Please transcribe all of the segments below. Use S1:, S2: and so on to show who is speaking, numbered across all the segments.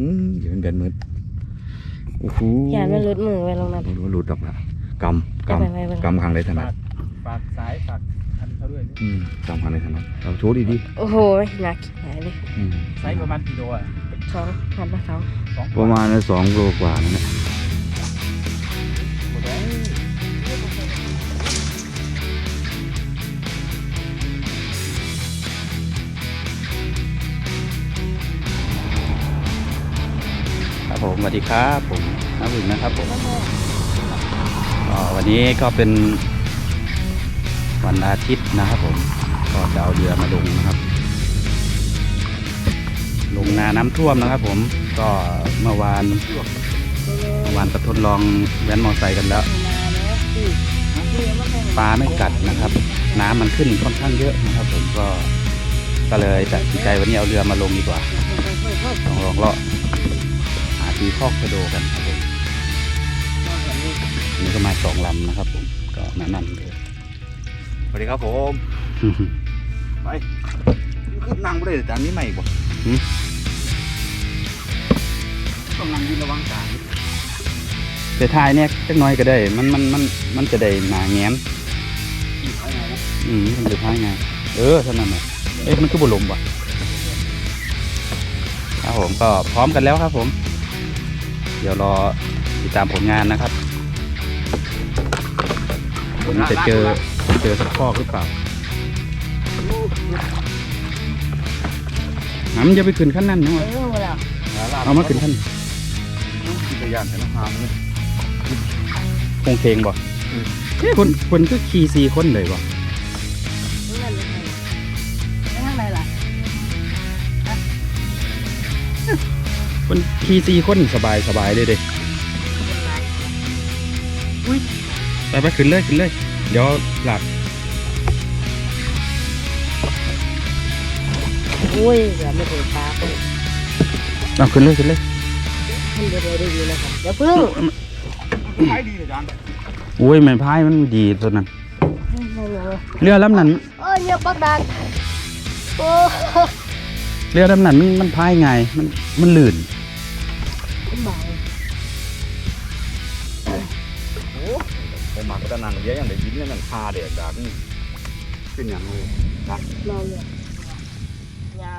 S1: อืมเดี๋ยวมันเดินมืดโอ้โห
S2: อย่ามันหลุดมือไว้ลงนั้น
S1: ไม่รู้ว่าหลุดออกละกำ
S2: ไปไปไปไป
S1: กำกำขังในถนั
S3: ฝา
S1: ด
S3: กฝากสายฝากอันเขาด้วยดิ
S1: อืมกำขังในถนัดเราโชว์ดีดี
S2: โอ้โหหนักหายเลย
S1: ๆอืม
S3: ไซส์ประมาณกี่โลอะ
S2: สองพันละสอง
S3: สอง
S1: ประมาณสองโลกว่านั่นแหละ
S4: ผมสวัสดีครับผมน้ำอุ่นนะครับผมก็วันนี้ก็เป็นวันอาทิตย์นะครับผมก็จะเอาเรือมาลงนะครับ ลงนาน้ำท่วมนะครับผมก็เมื่อวานเมื่อวานก็ทดลองแว้นมอไซค์กันแล้วปลาไม่กัดนะครับ น้ำมันขึ้นค่อนข้างเยอะนะครับ ผมก็ก็เลยตัดสินใจวันนี้เอาเรือมาลงดีกว่าลองลองเลาะ หาตีคอกกระโดกันครับผมอันนี่ก็มาสองลำนะครับผมก็แนะนำเลย
S1: สวัสดีครับผม ไปคือนั่งไม่ได้แต่อันนี้ไม่บ่ต้องนั่งยืนระวังกลาง
S4: แต่ทายเนี่ยจักหน้อยก็ได้ มันมันมันมันจะได้หนาแง้ม
S1: อยู่ภายในนะ
S4: อืมมันจะทายไงเออเท่านั้นแหละเอ๊ะมันคือบลมวะครับผมก็พร้อมกันแล้วครับผม เดี๋ยวรอติดตามผลงานนะครับผมจะเจอจะเจอสักคอกหรือเปล่าน้ำจะไปขึ้นขั้นนั้นนะ
S2: เอ
S4: วะ
S2: อเวลา
S4: เอามาขึ้นขั้น
S1: ขี่จักรยานแต่ละหางเลย
S4: คงเพลงบ่เฮ้ยคนคนก็ขี่สี่คนเลยบ่ ขี่สี่คนสบายสบายเลยเด้ไปไปขึ้นเลยขึ้นเลย เดี๋ยวหลับ
S2: โอ้ยเดี๋ยวไม่ถึงปลาไป
S4: เอาขึ้นเลยขึ้นเลย
S2: มันเดี๋ยวได้ดีนะครับเดี๋ยวพึ่ง
S1: ขายดีเลยจาน
S4: โอ้ยไม่พายมันดีตัวนั้น
S2: ไม่เลย
S4: เรือลำนั้น
S2: เอ้ยเนี่ยปักดักโอ้
S4: เรือลำนั้นมันมันพายไงายมันมันลื่น
S2: ยบ่าย
S1: ผมมาก็จะนังเยอะอย่างเด็กยิ้มอย่างพาเด็กแบบนี้ขึ้นอย่างนี้นะ
S2: นอนเลยยา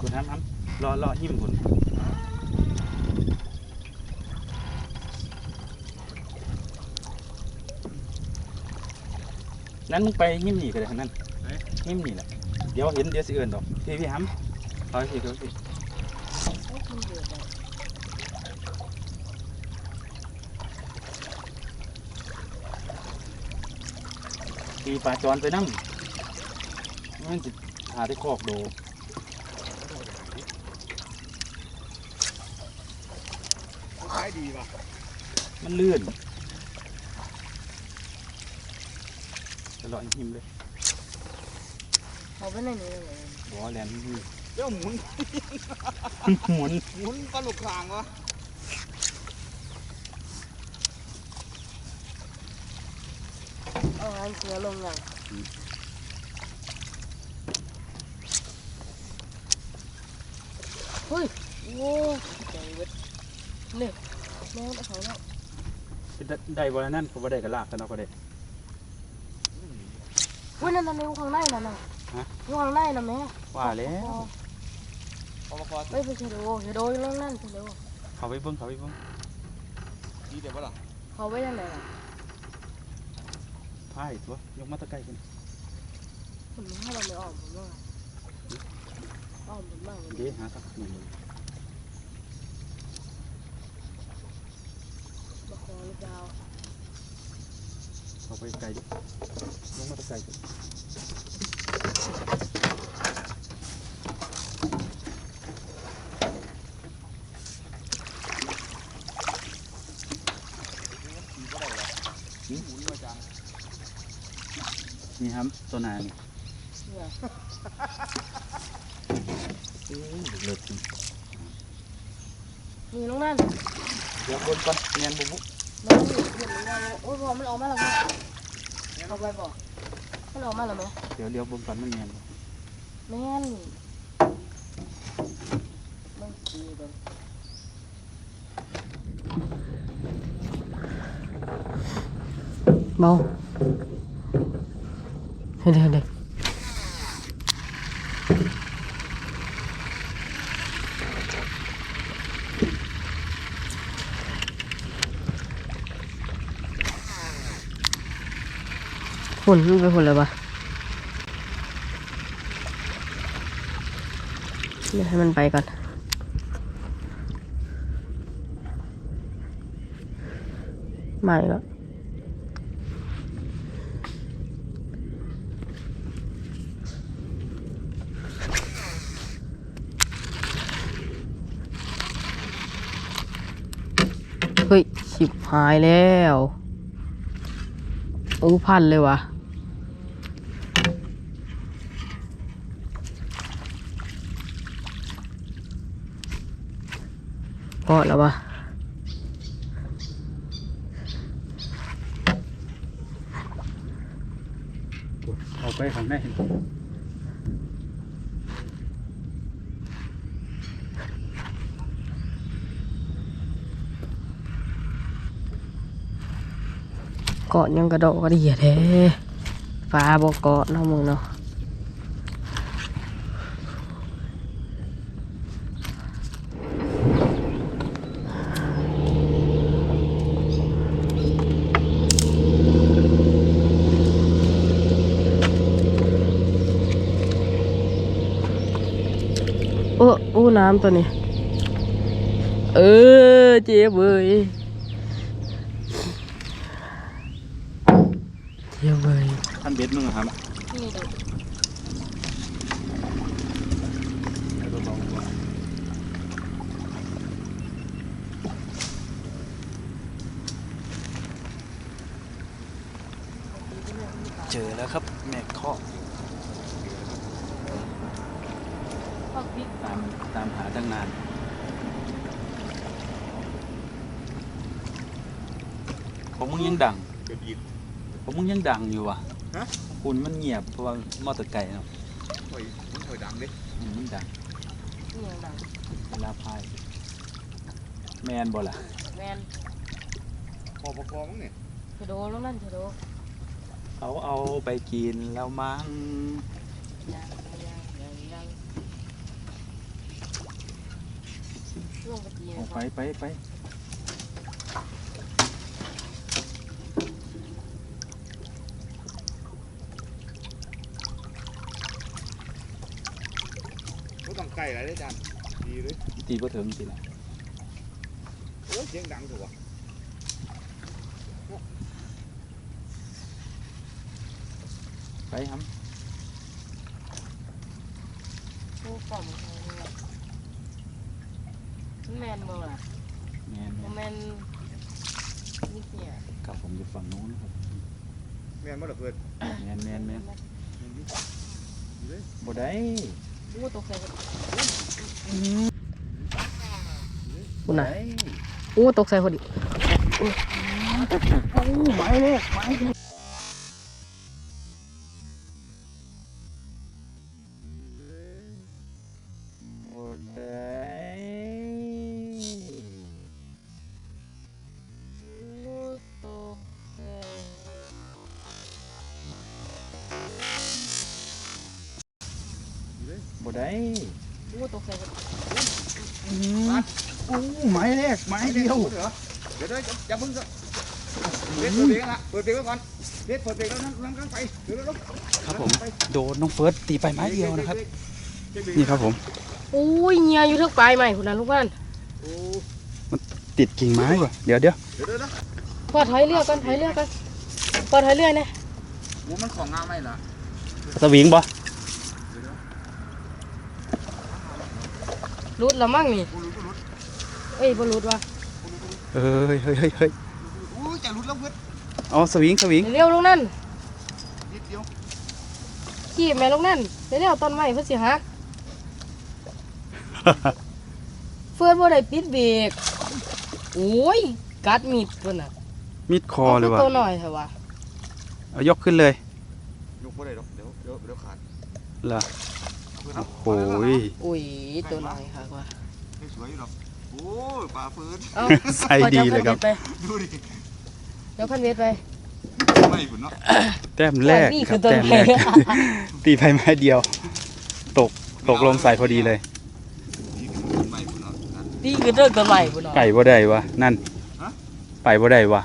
S4: คุณน้ำน้ำรอรอหิมคุณนั้นมึงไปหิ้มหนีกันเลยนั่นหิ้มหนีแหละเดี๋ยวเห็นเดี๋ยวสิเอิญดอกพี่พี่ห้ำเอาสิเอาสิ ตีปลาจรไปนั่งมันจะหาได้คอกโด
S1: ขายดีป่ะ
S4: มันลื่นตลอดหิมเลย
S2: เขาไปไหนนี่เลย
S4: บอแลนด์นี่
S1: เจ้าหมุน
S4: หมุน
S1: หมุนปลาลูกคางวะ
S2: เอาอันเสือลงยังเฮ้ย โอ้ใจเวทเนี่ยแม่ไปเขาแล้ว
S4: ได้บอลนั่นก็บ่ได้กับลากกันเอาก็ได้
S2: เฮ้ยนั่นนั่นอยู่ข้างในนั่นน่ะ
S4: ฮะ
S2: อยู่ข้างในน่ะแม่
S4: ว่าแล้ว
S1: เอามาพอ
S2: ไม่ไปเฉลียวเฉลียวอยู่นั่นเฉลียว
S4: เขาไปเบิ้งเขาไปเบิ้ง
S1: ดีเดี๋ยวป่ะล่ะ
S2: เขาไว้ยังไงล่ะ
S4: พายตัวยกมาตะไกลกัน
S2: ผมให้เราไม่ออกผมว่าออกผมบ้างเลย
S4: เดี๋ยวหาสักหนึ่ง
S2: มาขอลูกดาว
S4: เขาไปไกลดิยกมาตะไกลกัน นี่ครับตัวนานี่
S2: เนี่ย
S4: เลิศจริง
S2: นี่ลงนั่น
S4: เดี๋ยวบนก่อนเนียนบุบุ
S2: น้องนี่เห็นมันได้เลยโอ้ยพอมันออกมาแล้วแม่เอาไปบอกมันออกมาแล้วไหม
S4: เดี๋ยวเลี้ยวบนก่อนมันเนียนบ่
S2: แม่นมันกีดตัวเบา เฮ้ยวเฮ้ยเฮ้ยหุ่นมันไปหุ่นเลยปะเดี๋ยวให้มันไปก่อนไม่แล้ว เฮ้ยชิบหายแล้วอู้พันเลยวะก็แล้ววะ
S3: เอาไปข้างในาะ
S2: ยังกระโดดกระเดียแท้ฟ้าบอกเกาะเนาะมึงเนาะโอ้อู้น้ำตัวนี้ เออเจ็บเว้ย เยี่ยมเลย
S3: ท่านเบ็ดมึงอะครับ
S2: นี่ดู
S4: เจอแล้วครับ แม่ข้อ
S2: ก
S4: ตามตามหาตั้งนานผมมึงยังดังผมมึงยังดังอยู่ว่ะ
S1: ฮะ
S4: คุณมันเงียบเพราะว่ามอเตอร์ไก่เนาะ
S1: โอ้ยมันเคยดังเด้
S4: อืมมันดัง
S2: นี่ยังดัง
S4: เวลาพาย แมนบ่ล่ะ
S2: แมน
S1: พอประคองมั้งเนี่ย
S2: ชะโดแล้วนั่นชะโด
S4: เขาเอาไปกินแล้วมั้ง
S2: ยังยังยังยังช่วงปฏิ
S3: เอาไปไปไป
S1: ก็ต้องไก่อะไรได้จานดีเลย
S4: ตีบ่ถึงสิล่ะ
S1: โอ้ยเสียงดังถูกป่ะ
S4: ไปครับ
S2: ผู้กล่อมเขาเนี่ยมันแมนบ่ล่ะ
S4: แมน
S2: บ่แมนนี่เกี่ย
S4: กับผมอยู่ฝั่งนู้นครับ
S1: แม่นบ่ล่ะเพื่อน
S4: แมนแมนแมน
S1: เลย
S4: บ่ได้
S2: อู้ตกใส่คนคุณน่ะอู้ตกใส่คนดิ
S4: บ่
S3: เดี๋ยว
S1: จะมึงก็เปิดเบรกละเปิดเบรกไว้ก่อนเด็ดเปิดเบรกแล้วนั่งนั่งไปเดี๋ยวแล้ว
S4: ครับผมโดนน้องเฟิร์สตีไปไม้เดียวนะครับ นี่ครับผม
S2: อุ้ยเงียอยู่ทั้งปลายใหม่คุณน่ะลูกบ้าน
S1: โอ้
S4: ติดกิ่งไม้ว่ะเดี๋ยวเดี๋ยว
S1: เดี๋ยวเดี๋ยวนะ
S2: พอถอยเรือก่อนถอยเรือก่อนพอถอยเรือนะ
S1: โอ้มันของงามไหมล่ะ
S4: สวิงบ่
S2: รุดแล้วมั้งนี่
S1: กูรู้กูรู้
S2: เอ้ยบ่รุดว่ะ
S4: เฮ้ยเฮ้ยเฮ้ยเฮ้ย
S1: อู้จะรู้แล้วเพื่อน
S4: เอาสวิงสวิง
S2: เร็วลงนั่น
S1: นิดเดียว
S2: ขี่แม่ลงนั่นเร็วๆต้นไม้เพิ่นสิหักเฟิร์นบ่ได้ปิดเบรกโอ้ยกัดมีดเพิ่นน่ะ
S4: มิดคอเลยว่ะ
S2: ตัวน้อยเถอะวะ
S4: เอายกขึ้นเลย
S1: ยกไม่ได้หรอกเดี๋ยวเดี๋ยวเดี๋ยวขาด
S4: เหรอ
S1: เพื่อน
S4: โอ้
S1: เอา
S4: โหย
S2: อุ้ยตัวน้อยค่ะว่ะ
S1: สวยอยู่หรอก โอ้ยปลาฟื้น
S2: เอา
S4: ใส่ดีเลยครับ
S2: ไป
S1: ดูดิ
S2: เดี๋ยวพันเวทไป
S1: ไม่ผุนเนาะ
S4: แต้มแรก
S2: นี่
S4: ค
S2: คื
S4: รั
S2: อบตัว
S4: แต้ม
S2: แร
S4: แร
S2: ก
S4: กตีไปไม้เดียว ตกตกลงใส่พอดีเลย
S1: นี่คือไม่ผุนเนาะนั่น
S2: นี่คือเรื่องตัวใหม่บุญ
S4: ไปบ่ได้วะนั่น
S1: ฮะ
S4: ไปบ่ได้วะ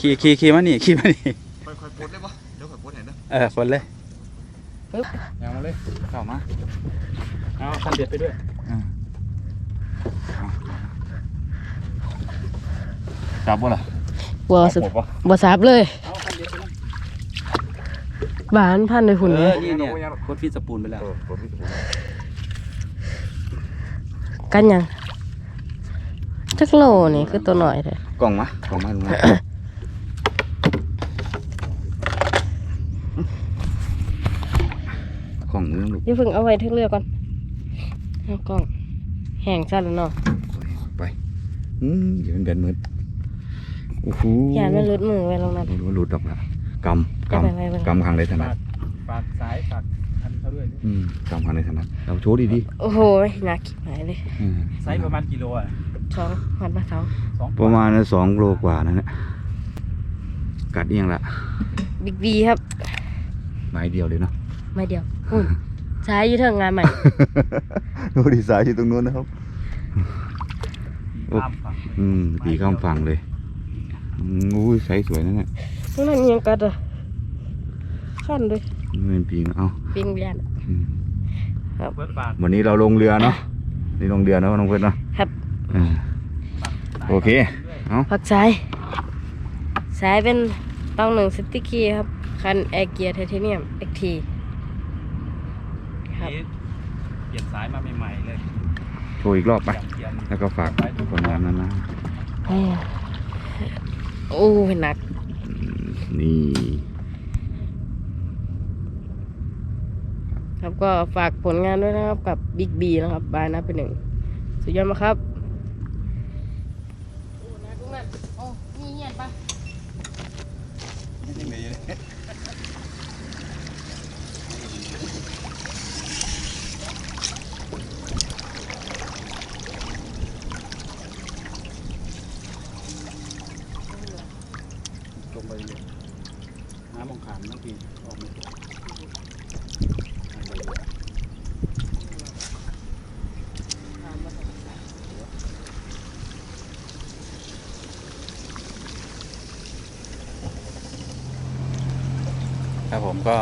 S4: ขี่ขี่ขี่มานี่ขี่มานี่
S1: ค่อยๆปลดได้ปะเดี๋ยวค่อยปลดเห็นนะ
S4: เออคนเลย
S3: ยังมาเลย
S4: เข้ามา
S3: เอาคันเด็ดไปด้วย
S1: จับบ่ล่ะ
S2: บัวสุด
S1: ปลดปะ
S2: บัวซับเลย
S3: เอาคันเด็ดไปด้วย
S2: บานพันเลยหุ่น
S4: เอ
S2: เล
S4: อยนี่เนี่ยโคตรฟิตสปูนไปแล้ว
S1: เออปลดพี่
S2: กันยังจักโลนี่คือตัวหน่อยเลย
S1: กล่องมากล่องมาลงมาของนึงลูก
S2: อย่าเพิ่งเอาไว้ทึกเรือก่อนเอากล้องแห้งซะแล้วเนาะ
S1: ไปอืมเดี๋ยวมันเดินมืด โอ้โห
S2: อย่ามันหลุดมือไว้ลงนั้น
S1: ไม่รู้ว่าหลุดออกละกำก
S2: ไปไปไปำ
S1: กำครั้งในถนั
S3: ฝา
S1: ด
S3: กฝากสายฝากคันเขาด้วย
S1: อืมกำครั้งในถนัดเราโชว์ดีดี
S2: โอ้โหหนักหายเลย
S1: ๆอืม
S3: ไซส์ประมาณกิโลอะ
S2: สองหันมาสอง
S3: สอง
S1: ประมาณสองโลกว่านั่นแหละกัดเอียงละ
S2: บิ๊กบีครับ
S1: ไม้เดียวเลยเนาะ
S2: ไม่เดียวหุ่นซ้ายอยู่เทิงงานใหม่
S1: ดูดีสายอยู่ตรงนู้นนะครับ
S3: ข้ามฝั่ง
S1: อืมปีข้ามฝั่งเลย อืมอุ้ยใสสวยนั่นแหละ
S2: นั่นมันยังกัดอะขั้นด้วย
S1: นี่เป็นปีนเอ้า
S2: ปิงเบียน
S1: อืม
S3: เปิดปาก
S1: วันนี้เราลงเรือเนาะนี่ลงเรือเนาะน้องเพื่อนเนาะ
S2: ครับ
S1: อ่าโอเคเอ้า
S2: ผักซ้ายซ้ายเป็นต้องหนึ่งสติกกี้ครับคันแอร์เกียร์ไทเทเนียมเอ็กทีครับ
S3: นี่เปลี่ยนสายมาใหม่ๆเลย
S1: โชว์อีกรอบไป
S3: เตรียม
S1: แล้วก็ฝากผลงานนั้นนะ
S2: แม่ โอ้ยหนัก
S1: นี่
S2: ครับก็ฝากผลงานด้วยนะครับกับบิ๊กบีนะครับ บายนะเป็นหนึ่ง สุดยอดมากครับโอ้นักนักโอ้มีเงียบปะ
S3: ลงไปเลยน้ำมองขามน้ำปีออกมาไปเลย
S4: ครับผมก็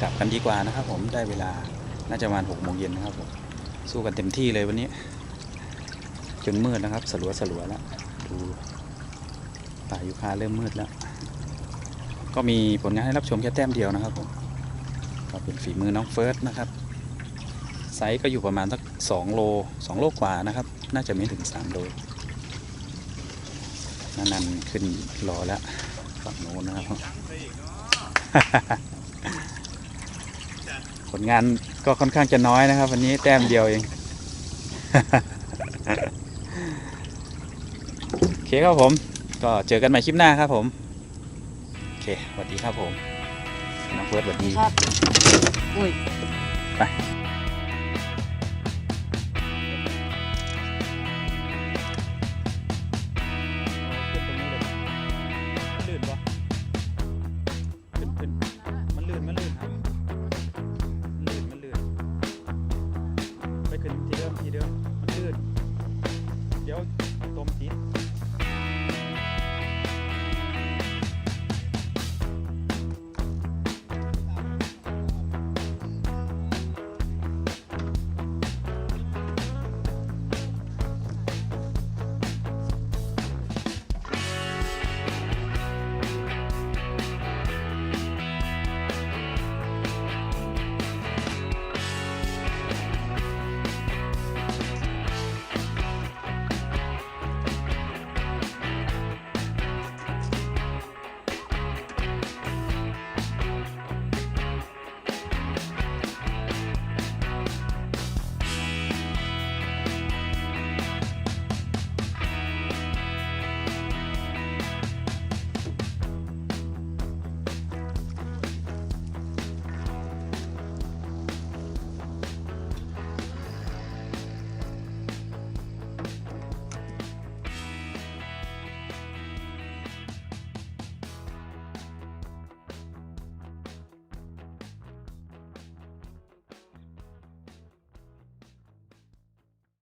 S4: กลับกันดีกว่านะครับ ผมได้เวลาน่าจะประมาณหกโมงเย็นนะครับผมสู้กันเต็มที่เลยวันนี้ จนมืดนะครับ สลัวสลัวแล้วดูป่ายุคาเริ่มมืดแล้ว ก็มีผลงานให้รับชมแค่แต้มเดียวนะครับผมก็เป็นฝีมือน้องเฟิร์สนะครับไซส์ก็อยู่ประมาณสักสองโลสองโลกว่านะครับ น่าจะไม่ถึงสามโลนันนันขึ้นรอแล้วฝั่งโน้นนะครับ ผลงานก็ค่อนข้างจะน้อยนะครับ วันนี้แต้มเดียวเอง โอเคครับผม ก็เจอกันใหม่คลิปหน้าครับผม โอเคสวัสดีครับผม น้องเฟิร์สสวัสดี
S2: ครับอุ้ย
S4: ไป